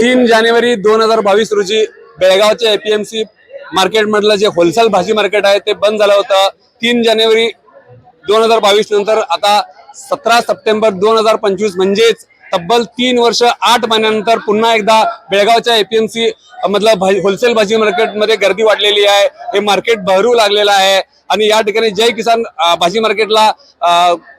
तीन जानेवारी दोन हजार बावीस रोजी बेळगावच्या एपीएमसी मार्केटमधलं जे होलसेल भाजी मार्केट आहे ते बंद झालं होतं. तीन जानेवारी दोन हजार बावीस नंतर आता सतरा सप्टेंबर दोन हजार पंचवीस म्हणजेच तब्बल तीन वर्ष आठ महिन्यानंतर पुन्हा एकदा बेळगावच्या एपीएमसी मधलं भाजी होलसेल भाजी मार्केटमध्ये गर्दी वाढलेली आहे. हे मार्केट बहरू लागलेलं आहे. आणि या ठिकाणी जय किसान भाजी मार्केटला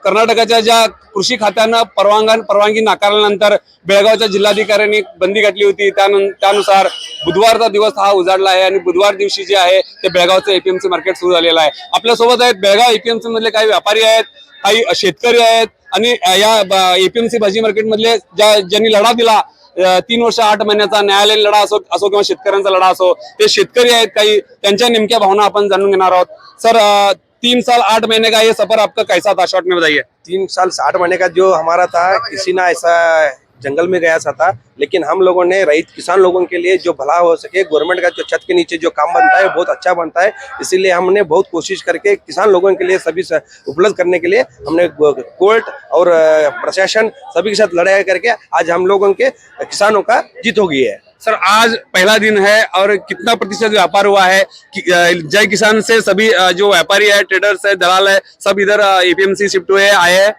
कर्नाटकाच्या ज्या कृषी खात्यानं परवानगा परवानगी नाकारल्यानंतर बेळगावच्या जिल्हाधिकाऱ्यांनी बंदी घातली होती. त्यानं त्यानुसार बुधवारचा दिवस हा उजाडला आहे आणि बुधवार दिवशी जे आहे ते बेळगावचं एपीएमसी मार्केट सुरू झालेलं आहे. आपल्यासोबत आहेत बेळगाव एपीएमसी मधले काही व्यापारी आहेत काही शेतकरी आहेत आणि या एपीएमसी भाजी मार्केट मधले ज्या ज्यांनी लढा दिला तीन वर्ष आठ महिन्याचा न्यायालयीन लढा असो असो किंवा शेतकऱ्यांचा लढा असो ते शेतकरी आहेत काही त्यांच्या नेमक्या भावना आपण जाणून घेणार आहोत. सर तीन साल आठ महीने का ये सफर आपका कैसा था? शॉर्ट में बताइए. तीन साल साठ महीने का जो हमारा था किसी ना ऐसा जंगल में गया सा था लेकिन हम लोगों ने रईत किसान लोगों के लिए जो भला हो सके गवर्नमेंट का जो छत के नीचे जो काम बनता है बहुत अच्छा बनता है। इसीलिए हमने बहुत कोशिश करके किसान लोगों के लिए सभी उपलब्ध करने के लिए हमने कोर्ट और प्रशासन सभी के साथ लड़ाई करके आज हम लोगों के किसानों का जीत हो गई है। सर आज पहला दिन है और कितना प्रतिशत व्यापार हुआ है? कि, जय किसान से सभी जो व्यापारी है ट्रेडर्स है दलाल है सब इधर एपीएमसी शिफ्ट हुए आए हैं।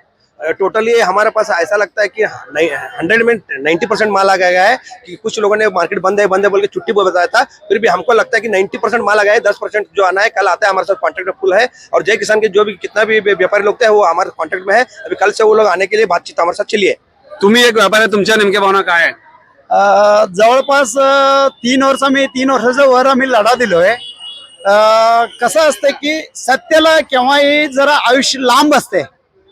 टोटली हमारे पास ऐसा लगता है कि हंड्रेड में नाइन्टी परसेंट माल आ गया है कि कुछ लोगों ने मार्केट बंद है बंद है बोल के छुट्टी बोल बताया था फिर भी हमको लगता है कि नाइन्टी परसेंट माल आ गया है दस परसेंट जो आना है कल आता है हमारे साथ कॉन्ट्रैक्ट में फुल है। और जय किसान के जो भी कितना भी व्यापारी लोग थे वो हमारे कॉन्ट्रैक्ट में है। अभी कल से वो लोग आने के लिए बातचीत हमारे साथ चलिए तुम्ही एक व्यापारी तुमच्या नेमक्या भावना काय आहे? अ, जवळपास तीन वर्ष मी तीन वर्षाच्या वर आम्ही लढा दिलोय. कसं असतं की सत्याला केव्हाही जरा आयुष्य लांब असते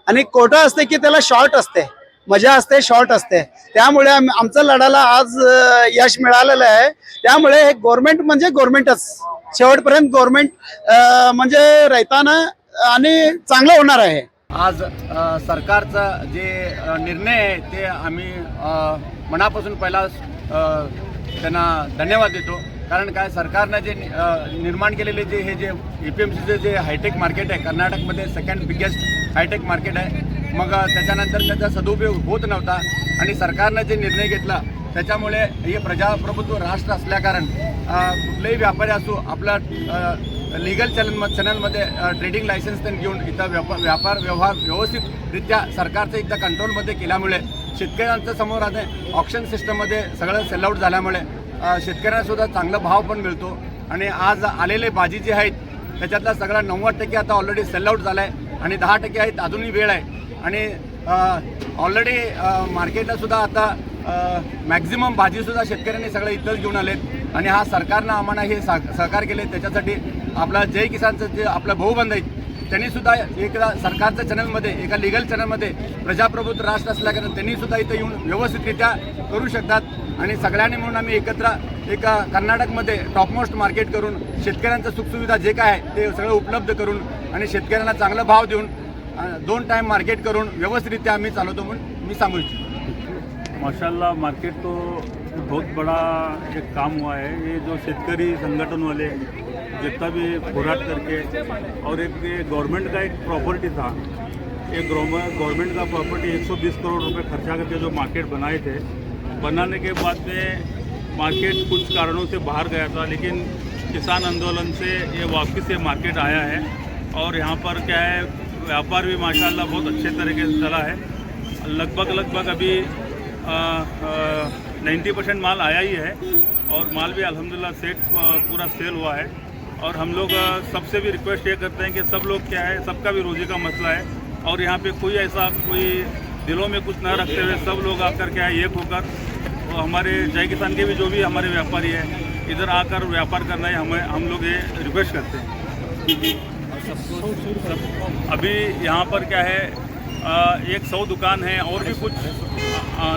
आणि खोटं असते की त्याला शॉर्ट असते. मजा असते शॉर्ट असते. त्यामुळे आम- आमच्या लढाला आज यश मिळालेलं आहे. त्यामुळे हे गव्हर्नमेंट म्हणजे गव्हर्नमेंटच शेवटपर्यंत गव्हर्नमेंट म्हणजे रैतानं आणि चांगलं होणार आहे. आज सरकारचा जे निर्णय आहे ते आम्ही मनापासून पहिला त्यांना धन्यवाद देतो. कारण काय सरकारनं जे निर्माण केलेले जे हे जे ए पी एम सीचे जे हायटेक मार्केट आहे कर्नाटकमध्ये सेकंड बिगेस्ट हायटेक मार्केट आहे. मग त्याच्यानंतर त्याचा सदुपयोग होत नव्हता आणि सरकारनं जे निर्णय घेतला त्याच्यामुळे हे प्रजाप्रभुत्व राष्ट्र असल्याकारण कुठलेही व्यापारी असो आपला लिगल चॅनल चॅनलमध्ये ट्रेडिंग लायसन्स त्यांनी घेऊन इथं व्यापार व्यापार व्यवहार व्यवस्थितरित्या सरकारचं एकदा कंट्रोलमध्ये केल्यामुळे शेतकऱ्यांचं समोर आता ऑप्शन सिस्टममध्ये सगळं सेलआउट झाल्यामुळे शेतकऱ्यांनासुद्धा शेतकऱ्यांना सुद्धा चांगला भाव पण मिळतो. आणि आज आलेले भाजी जे आहेत त्याच्यातला सगळा नव्वद टक्के आता ऑलरेडी सेलआउट झाला आहे आणि दहा टक्के आहेत अजूनही वेळ आहे. आणि ऑलरेडी मार्केटला सुद्धा आता मॅक्झिमम भाजीसुद्धा शेतकऱ्यांनी सगळं इथंच घेऊन आलेत. आणि हा सरकारनं आम्हाला हे सा सहकार केले त्याच्यासाठी आपला जय किसानचं जे आपला भाऊबंद आहेत त्यांनी सुद्धा एका सरकारच्या चॅनलमध्ये एका लिगल चॅनलमध्ये प्रजाप्रभुत्व राष्ट्र असल्याकारणे त्यांनी सुद्धा इथं येऊन व्यवस्थितरित्या करू शकतात. आणि सगळ्यांनी म्हणून आम्ही एकत्र एका कर्नाटकमध्ये टॉपमोस्ट मार्केट करून शेतकऱ्यांचं सुखसुविधा जे काय आहे ते सगळं उपलब्ध करून आणि शेतकऱ्यांना चांगला भाव देऊन दोन टाइम मार्केट करून व्यवस्थितरित्या आम्ही चालवतो म्हणून मी सांगू इच्छितो. मशाला मार्केट तो बहुत बड़ा एक काम हुआ है. ये जो शेतकरी संगठन वाले जितना भी खुराट करके और एक गवर्नमेंट का एक प्रॉपर्टी था. एक गवर्नमेंट का प्रॉपर्टी 120 करोड़ रुपए खर्चा करके जो मार्केट बनाए थे बनाने के बाद में मार्केट कुछ कारणों से बाहर गया था, लेकिन किसान आंदोलन से ये वापस ये मार्केट आया है। और यहाँ पर क्या है, व्यापार भी माशाल्लाह बहुत अच्छे तरीके से चला है। लगभग लगभग अभी नाइन्टी परसेंट माल आया ही है और माल भी अल्हम्दुलिल्लाह सेट पूरा सेल हुआ है। और हम लोग सबसे भी रिक्वेस्ट ये करते हैं कि सब लोग क्या है, सबका भी रोजी का मसला है। और यहाँ पे कोई ऐसा कोई दिलों में कुछ ना रखते हुए सब लोग आकर क्या है, एक होकर हमारे जय किसान के भी जो भी हमारे व्यापारी है इधर आकर व्यापार करना है हमें हम लोग ये रिक्वेस्ट करते हैं। अभी यहाँ पर क्या है अ, एक सौ दुकान है और भी कुछ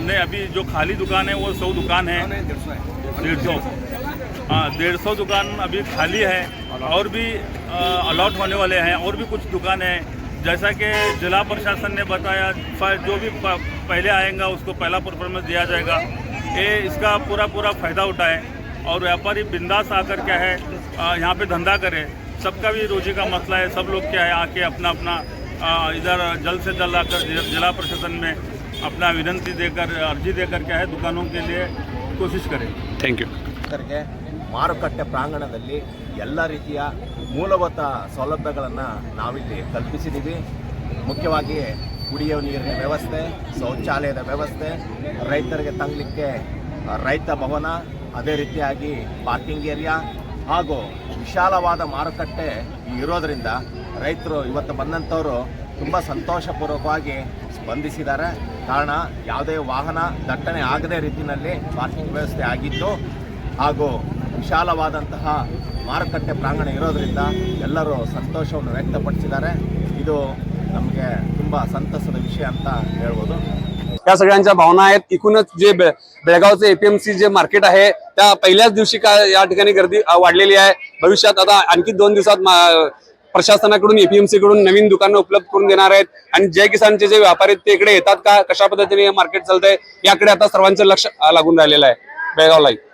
नहीं अभी जो खाली दुकान है वो सौ दुकान है। डेढ़ सौ। हाँ डेढ़ सौ दुकान अभी खाली है और भी अलॉट होने वाले हैं और भी कुछ दुकान है। जैसा कि जिला प्रशासन ने बताया जो भी पहले आएगा उसको पहला परफॉर्मेंस दिया जाएगा। ये इसका पूरा पूरा फ़ायदा उठाए और व्यापारी बिंदास आकर क्या है अ, यहाँ पे धंधा करे सबका भी रोजी का मसला है सब लोग क्या है आके अपना अपना अ, इधर जल्द से जल्द आकर जि- जिला प्रशासन में अपना विनंती देकर अर्जी देकर क्या है दुकानों के लिए कोशिश करें थँक्यू ರೈತರಿಗೆ ಮಾರುಕಟ್ಟೆ ಪ್ರಾಂಗಣದಲ್ಲಿ ಎಲ್ಲ ರೀತಿಯ ಮೂಲಭೂತ ಸೌಲಭ್ಯಗಳನ್ನು ನಾವಿಲ್ಲಿ ಕಲ್ಪಿಸಿದ್ದೀವಿ ಮುಖ್ಯವಾಗಿ ಕುಡಿಯುವ ನೀರಿನ ವ್ಯವಸ್ಥೆ, ಶೌಚಾಲಯದ ವ್ಯವಸ್ಥೆ, ರೈತರಿಗೆ ತಂಗಲಿಕ್ಕೆ ರೈತ ಭವನ, ಅದೇ ರೀತಿಯಾಗಿ ಪಾರ್ಕಿಂಗ್ ಏರಿಯಾ ಹಾಗೂ ವಿಶಾಲವಾದ ಮಾರುಕಟ್ಟೆ ಇರೋದರಿಂದ ರೈತರು ಇವತ್ತು ಬಂದಂಥವರು ತುಂಬ ಸಂತೋಷಪೂರ್ವಕವಾಗಿ ಸ್ಪಂದಿಸಿದ್ದಾರೆ. ಕಾರಣ ಯಾವುದೇ ವಾಹನ ದಟ್ಟಣೆ ಆಗದೇ ರೀತಿಯಲ್ಲಿ ಪಾರ್ಕಿಂಗ್ ವ್ಯವಸ್ಥೆ ಆಗಿತ್ತು. ಹಾಗೂ ವಿಶಾಲವಾದಂತಹ ಮಾರುಕಟ್ಟೆ ಪ್ರಾಂಗಣ ಇರೋದರಿಂದ ಎಲ್ಲರೂ ಸಂತೋಷವನ್ನು ವ್ಯಕ್ತಪಡಿಸಿದ್ದಾರೆ. ಇದು ನಮಗೆ ತುಂಬ ಸಂತಸದ ವಿಷಯ ಅಂತ ಹೇಳ್ಬೋದು या सगळ्यांच्या भावना आहेत एकूणच जे बे- बेळगावचे एपीएमसी जे मार्केट आहे त्या पहिल्याच दिवशी का या ठिकाणी गर्दी अ, वाढलेली आहे भविष्यात आता आणखी दोन दिवसात मा- प्रशासनाकडून एपीएमसी कडून नवीन दुकानं उपलब्ध करून देणार आहेत आणि जय किसानचे जे व्यापारी आहेत ते इकडे येतात का कशा पद्धतीने हे मार्केट चालतंय याकडे आता सर्वांचं लक्ष अ, लागून राहिलेलं आहे बेळगाव लाईव्ह